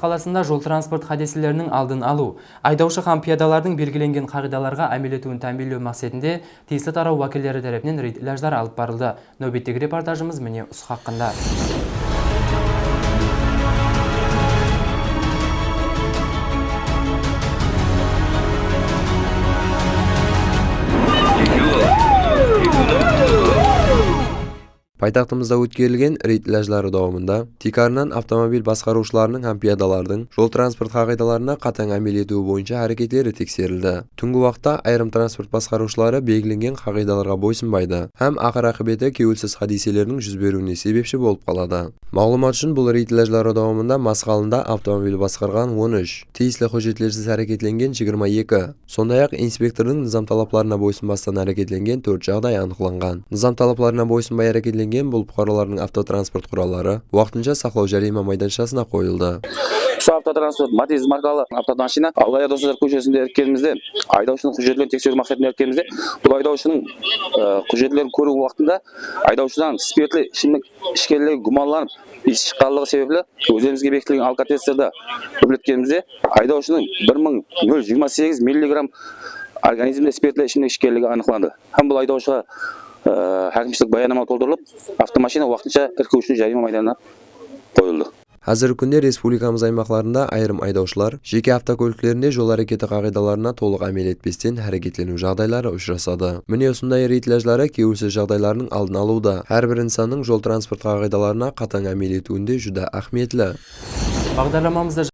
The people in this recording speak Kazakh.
қаласында жол транспорт хадиселерінің алдын алу айдаушы һәм пиядалардың белгіленген қағидаларға әмел етуін тәмінлеу мақсатында тиісті тарау уәкілдері тарапынан рейд алып барылды. Нөбеттегі репортажымыз міне осы хақында. Пайтақтымызда өткерілген рейд ләжлары дауымында тикарынан автомобиль басқарушыларының һәм пиядалардың жол транспорт қағидаларына қатаң әмел етуі бойынша әрекеттері тексерілді. Түнгі уақытта айрым транспорт басқарушылары белгіленген қағидаларға бойсынбайды һәм ақыр ақыбеті кеуілсіз хадиселердің жүз беруіне себепші болып қалады. Мағлұмат үшін бұл рейд ләжлары дауымында мас қалында автомобиль басқарған 13, тиісті хожеттерсіз әрекетленген 22, сондай-ақ инспектордың низам талапларына бойсынбастан әрекетленген 4 жағдай анықталған. Низам талапларына бойсынбай әрекетленген бұл бұқаралардың автотранспорт құралдары уақытынша сақлау жарима майданшасына қойылды. Şu автотранспорт Matiz маркалы автомашина Аллая достар көшесінде ерткенімізде айдаушының құжетлерін тексеру мақсатында ерткенімізде бұл айдаушының ә, құжетлерін көру уақытында айдаушыдан спиртli ішімдік ішкенлігі гуманланып иіс шыққанлығы себеплі өздерімізге бекітілген алкотестерді үрлеткенімізде айдаушының 1028 миллиграмм организмде спиртli ішімдік ішкенлігі анықталды һәм бұл айдаушыға әкімшілік баянама толтырылып автомашина уақытынша іркеу үшін жарима майданына қойылды Қазіргі күнде республикамыз аймақтарында айрым айдаушылар жеке автокөліктерінде жол әрекеті қағидаларына толық әмел етпестен әрекетлену жағдайлары ұшырасады. Міне осындай рейд ләжлары кеуілсіз жағдайлардың алдын алуда. Әрбір insanның жол транспорт қағидаларына қатаң әмел етуінде жүдә әхметлі. бағдарламамызды